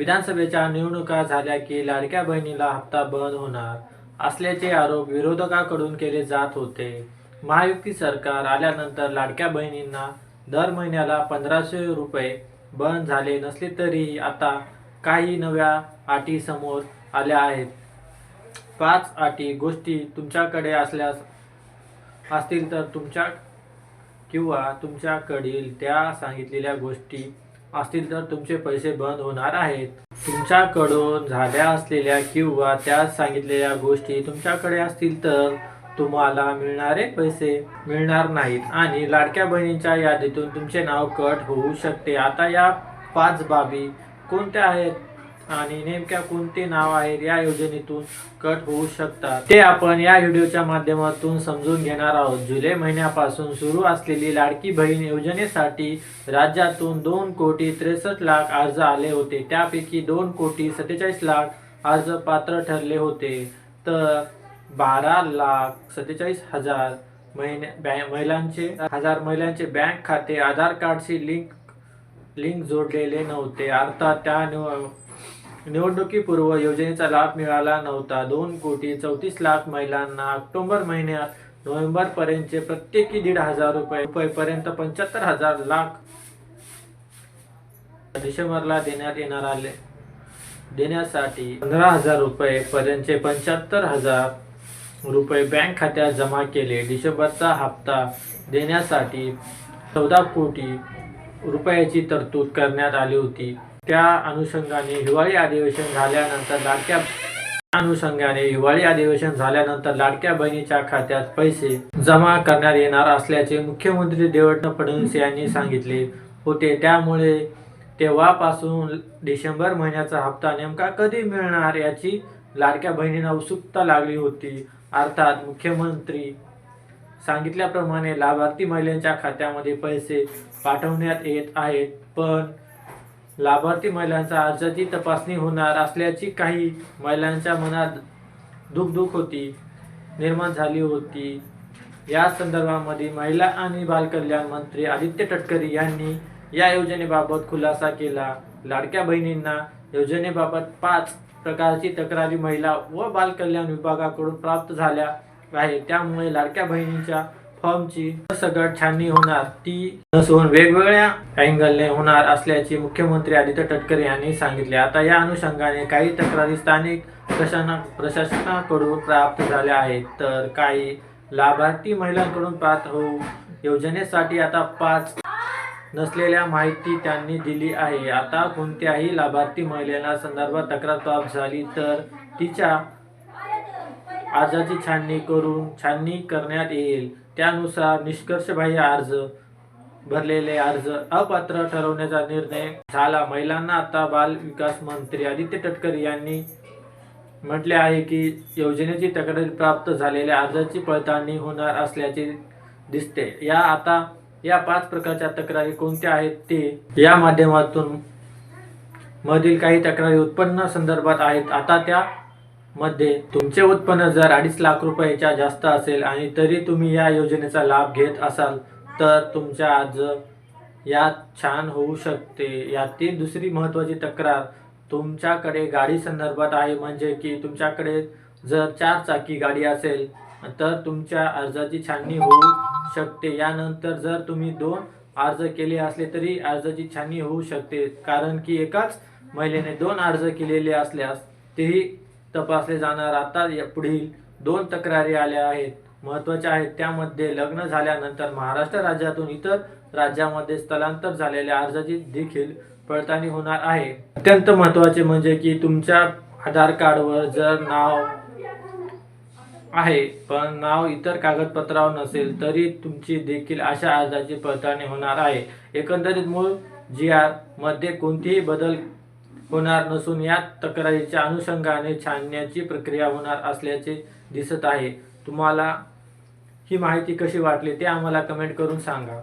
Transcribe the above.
विधानसभेच्या निवडणुका झाल्या की लाडक्या बहिणीला हप्ता बंद होणार असल्याचे आरोप विरोधकांकडून केले जात होते. महायुती सरकार आल्यानंतर लाडक्या बहिणींना दर महिन्याला पंधराशे रुपये बंद झाले नसले तरीही आता काही नव्या अटी समोर आल्या आहेत. पाच अटी गोष्टी तुमच्याकडे असल्यास असतील तर तुमच्या किंवा तुमच्याकडील त्या सांगितलेल्या गोष्टी असतील तर तुमचे पैसे बंद होणार आहेत. तुमच्याकडून झाल्या असलेल्या किंवा त्या सांगितलेल्या गोष्टी तुमच्याकडे असतील तर तुम्हाला मिळणारे पैसे मिळणार नाहीत आणि लाडक्या बहिणींच्या यादीतून तुमचे नाव कट होऊ शकते. आता या पाच बाबी कोणत्या आहेत? आणि नेमक्या कोणते नाव आहेत या योजनेतून कट होऊ शकतात? ते आपण या व्हिडिओच्या माध्यमातून समजून घेणार आहोत. जुलै महिन्यापासून सुरू असलेली लाडकी बहीण योजनेसाठी राज्यातून दोन कोटी त्रेसष्ट लाख अर्ज आले होते. त्यापैकी दोन कोटी सत्तेचाळीस लाख अर्ज पात्र ठरले होते. तर बारा लाख सत्तेचाळीस हजार महिने महिलांचे हजार महिलांचे बँक खाते आधार कार्डशी लिंक लिंक जोडलेले नव्हते. अर्थात त्या निवडणुकीपूर्व योजनेचा लाभ मिळाला नव्हता. दोन कोटी चौतीस लाख महिलांना ऑक्टोबर महिन्यात नोव्हेंबर पर्यंतचे प्रत्येकी दीड हजार रुपये रुपयेपर्यंत पंच्याहत्तर हजार लाख डिसेंबरला देण्यात येणार आले. देण्यासाठी पंधरा हजार रुपये पर्यंतचे पंच्याहत्तर हजार रुपये बँक खात्यात जमा केले. डिसेंबरचा हप्ता देण्यासाठी चौदा कोटी रुपयाची तरतूद करण्यात आली होती. त्या अनुषंगाने हिवाळी अधिवेशन झाल्यानंतर लाडक्या अनुषंगाने हिवाळी अधिवेशन झाल्यानंतर लाडक्या बहिणीच्या खात्यात पैसे जमा करण्यात येणार असल्याचे मुख्यमंत्री देवेंद्र फडणवीस यांनी सांगितले होते. त्यामुळे तेव्हापासून डिसेंबर महिन्याचा हप्ता नेमका कधी मिळणार याची लाडक्या बहिणींना उत्सुकता लागली होती. अर्थात मुख्यमंत्री सांगितल्याप्रमाणे लाभार्थी महिलांच्या खात्यामध्ये पैसे पाठवण्यात येत आहेत. पण लाभार्थी महिलांचा अर्जाची तपासणी होणार असल्याची काही महिलांच्या मनात दुखदुख होती निर्माण झाली होती. या संदर्भामध्ये महिला आणि बालकल्याण मंत्री आदित्य तटकरे यांनी या योजनेबाबत खुलासा केला. लाडक्या बहिणींना योजनेबाबत पाच प्रकारची तक्रारी महिला व बालकल्याण विभागाकडून प्राप्त झाल्या आहे त्यामुळे लाडक्या बहिणीच्या फॉर्मची सगळ्यात छाननी होणार. ती नसून वेगवेगळ्या अँगलने होणार असल्याचे मुख्यमंत्री आदित्य तटकरे यांनी सांगितले. आता या अनुषंगाने काही तक्रारी स्थानिक प्रशासना प्रशासनाकडून प्राप्त झाल्या आहेत. तर काही लाभार्थी महिलांकडून प्राप्त होऊ योजनेसाठी आता पाच नसलेल्या माहिती त्यांनी दिली आहे. आता कोणत्याही लाभार्थी महिलेला संदर्भात तक्रार प्राप्त झाली तर तिच्या अर्जाची छाननी करून छाननी करण्यात येईल. त्यानुसार निष्कर्षबाह्य अर्ज भरलेले अर्ज अपात्र ठरवण्याचा निर्णय झाला. महिलांना आता बाल विकास मंत्री आदित्य तटकरे यांनी म्हटले आहे की योजनेची तक्रारी प्राप्त झालेल्या अर्जाची पडताळणी होणार असल्याचे दिसते. या आता या पाच प्रकारच्या तक्रारी कोणत्या आहेत ते या माध्यमातून मधील काही तक्रारी उत्पन्न संदर्भात आहेत. आता त्या मध्ये तुमचे उत्पन्न जर अडीच लाख रुपयाच्या जास्त असेल आणि तरी तुम्ही या योजनेचा लाभ घेत असाल तर तुमच्या अर्ज यात छान होऊ शकते. यातील दुसरी महत्त्वाची तक्रार तुमच्याकडे गाडी संदर्भात आहे म्हणजे की तुमच्याकडे जर चार चाकी गाडी असेल तर तुमच्या अर्जाची छाननी होऊ शकते. यानंतर जर तुम्ही दोन अर्ज केले असले तरी अर्जाची छाननी होऊ शकते कारण की एकाच महिलेने दोन अर्ज केलेले असल्यास तेही तपासले जाणार. आता या पुढील दोन तक्रारी आल्या आहेत महत्त्वाच्या आहेत. त्यामध्ये लग्न झाल्यानंतर महाराष्ट्र राज्यातून इतर राज्यामध्ये स्थलांतर झालेल्या अर्जाची देखील पडताळणी होणार आहे. अत्यंत महत्त्वाचे म्हणजे की तुमच्या आधार कार्डवर जर नाव आहे पण नाव इतर कागदपत्रावर नसेल तरी तुमची देखील अशा अर्जाची पडताळणी होणार आहे. एकंदरीत मूळ जी आरमध्ये कोणतीही बदल होणार नसून या तक्रारीच्या अनुषंगाने छानण्याची प्रक्रिया होणार असल्याचे दिसत आहे. तुम्हाला ही माहिती कशी वाटली ते आम्हाला कमेंट करून सांगा.